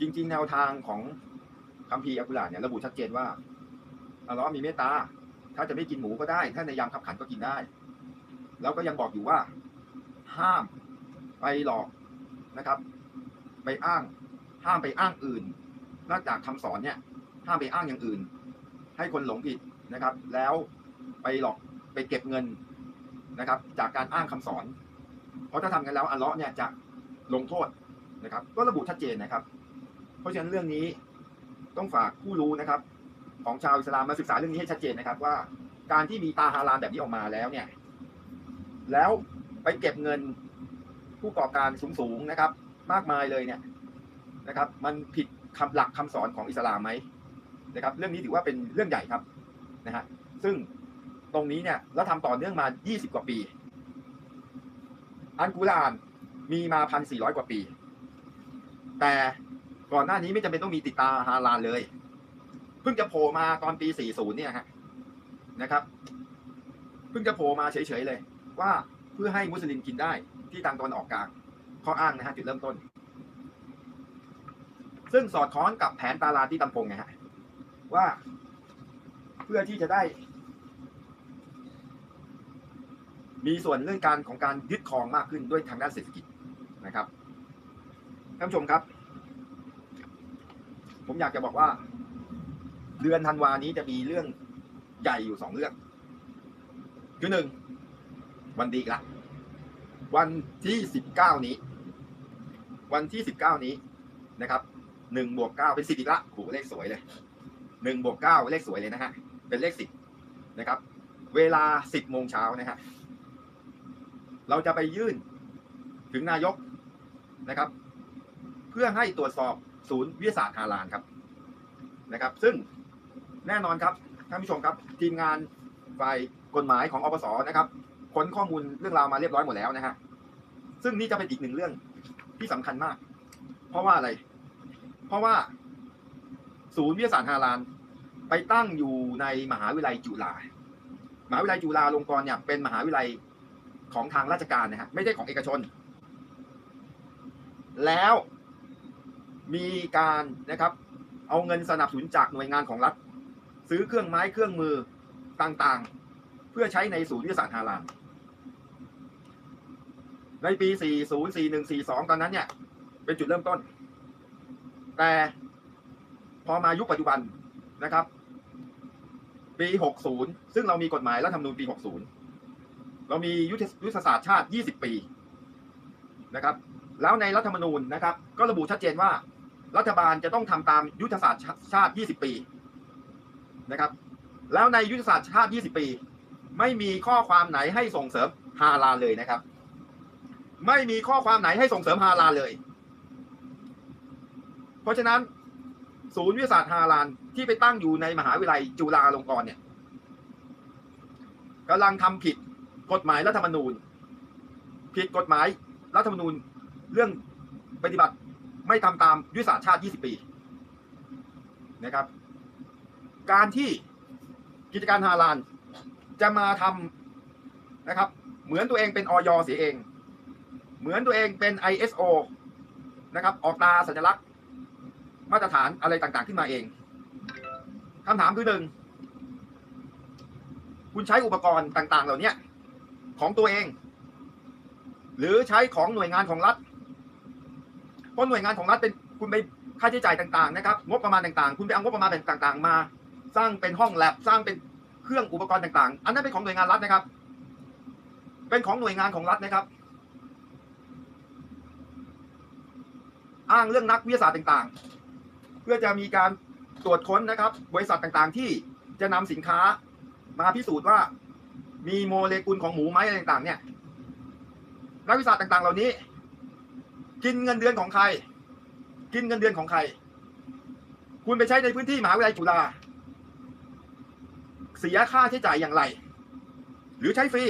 จริง ๆ แนวทางของคัมภีร์อัลกุรอานเนี่ยระบุชัดเจนว่าอัลเลาะห์มีเมตตา ถ้าจะไม่กินหมูก็ได้ ถ้าในยามขับขันก็กินได้ แล้วก็ยังบอกอยู่ว่า ห้ามไปหลอกนะครับ ไปอ้าง ห้ามไปอ้างอื่น นอกจากคำสอนเนี่ย ห้ามไปอ้างอย่างอื่น ให้คนหลงผิดนะครับ แล้วไปหลอกไปเก็บเงินนะครับ จากการอ้างคำสอน เพราะถ้าทำกันแล้วอัลเลาะห์เนี่ยจะลงโทษนะครับ ก็ระบุชัดเจนนะครับ เพราะฉะนั้นเรื่องนี้ต้องฝากผู้รู้นะครับ ของชาวอิสลามมาศึกษาเรื่องนี้ให้ชัดเจนนะครับ ว่าการที่มีตาฮาลาลแบบนี้ออกมาแล้วเนี่ย แล้วไปเก็บเงินผู้ประกอบการสูงๆนะครับ มากมายเลยเนี่ยนะครับ มันผิดคำหลักคำสอนของอิสลามไหมนะครับ เรื่องนี้ถือว่าเป็นเรื่องใหญ่ครับนะฮะซึ่งตรงนี้เนี่ยเราทำต่อเนื่องมา 20 กว่าปี อันกุรอานมีมา 1,400 กว่าปี แต่ ก่อนหน้านี้ไม่จำเป็นต้องมีติดตาฮาลาลเลย เพิ่งจะโผล่มาตอนปี 40 เนี่ยฮะนะครับ เพิ่งจะโผล่มาเฉยๆเลย ว่าเพื่อให้มุสลิมกินได้ที่ทางตะวันออกกลางข้ออ้างนะฮะจุดเริ่มต้น ซึ่งสอดคล้องกับแผนตาลาที่ตำพงไงฮะว่าเพื่อที่จะได้ มีส่วนเรื่องการของการยึดครองมากขึ้นด้วยทางด้านเศรษฐกิจนะครับท่านผู้ชมครับ ผมอยากจะบอกว่า เดือนธันวานี้จะมีเรื่องใหญ่อยู่สองเรื่อง คือหนึ่งวันดีละวันที่สิบเก้านี้ วันที่สิบเก้านี้นะครับหนึ่งบวกเก้าเป็นสิบอีกละโหเลขสวยเลยหนึ่งบวกเก้าเลขสวยเลยนะฮะเป็นเลขสิบนะครับ เวลาสิบโมงเช้านะฮะเราจะไปยื่นถึงนายกนะครับ เพื่อให้ตรวจสอบ ศูนย์วิทยาศาสตร์ฮาลานครับนะครับ ซึ่งแน่นอนครับท่านผู้ชมครับ ทีมงานฝ่ายกฎหมายของอปสนะครับค้นข้อมูลเรื่องราวมาเรียบร้อยหมดแล้วนะฮะซึ่งนี่จะเป็นอีกหนึ่งเรื่องที่สำคัญมาก เพราะว่าอะไร เพราะว่า ศูนย์วิทยาศาสตร์ฮาลานไปตั้งอยู่ในมหาวิทยาลัยจุฬามหาวิทยาลัยจุฬาลงกรณ์เนี่ยเป็นมหาวิทยาลัยของทางราชการนะฮะไม่ใช่ของเอกชน แล้ว มีการนะครับเอาเงินสนับสนุนจากหน่วยงานของรัฐ ซื้อเครื่องไม้เครื่องมือต่างๆ เพื่อใช้ในศูนย์วิทยาศาสตร์ฮาลานในปี 40 41 42 ตอนนั้นเนี่ย เป็นจุดเริ่มต้น แต่พอมายุคปัจจุบันนะครับ ปี 60 ซึ่งเรามีกฎหมายรัฐธรรมนูญปี 60 เรามียุทธยุทธศาสตร์ชาติ 20 ปีนะครับ แล้วในรัฐธรรมนูญนะครับ ก็ระบุชัดเจนว่า รัฐบาลจะต้องทำตามยุทธศาสตร์ชาติ 20 ปีนะครับ แล้วในยุทธศาสตร์ชาติ 20 ปี ไม่มีข้อความไหนให้ส่งเสริมฮาลาลเลยนะครับ ไม่มีข้อความไหนให้ส่งเสริมฮาลาลเลย เพราะฉะนั้น ศูนย์วิทยาศาสตร์ฮาลาลที่ไปตั้งอยู่ในมหาวิทยาลัยจุฬาลงกรณ์เนี่ยกำลังทำผิดกฎหมายรัฐธรรมนูญ ผิดกฎหมายรัฐธรรมนูญเรื่องปฏิบัติ ไม่ทำตามยุทธศาสตร์ชาติ 20 ปีนะครับ การที่กิจการฮาลาลจะมาทำนะครับ เหมือนตัวเองเป็นออยเสียเอง เหมือนตัวเองเป็น ISO นะครับ ออกตราสัญลักษณ์มาตรฐานอะไรต่างๆ ขึ้นมาเองคำถามคือหนึ่งคุณใช้อุปกรณ์ต่าง ๆ เหล่านี้ของตัวเอง หรือใช้ของหน่วยงานของรัฐ เพราะหน่วยงานของรัฐเป็นคุณไปค่าใช้จ่ายต่างๆนะครับงบประมาณต่างๆ คุณไปเอางบประมาณต่างๆ มา สร้างเป็นห้องแลบสร้างเป็นเครื่องอุปกรณ์ต่างๆ อันนั้นเป็นของหน่วยงานรัฐนะครับ เป็นของหน่วยงานของรัฐนะครับ อ้างเรื่องนักวิทยาศาสตร์ต่างๆ เพื่อจะมีการตรวจค้นนะครับ บริษัทต่างๆ ที่จะนำสินค้ามาพิสูจน์ว่ามีโมเลกุลของหมูไหมอะไรต่างๆ เนี่ยนักวิทยาศาสตร์ต่างๆ เหล่านี้ กินเงินเดือนของใคร กินเงินเดือนของใคร คุณไปใช้ในพื้นที่มหาวิทยาลัยจุฬาเสียค่าใช้จ่ายอย่างไร หรือใช้ฟรี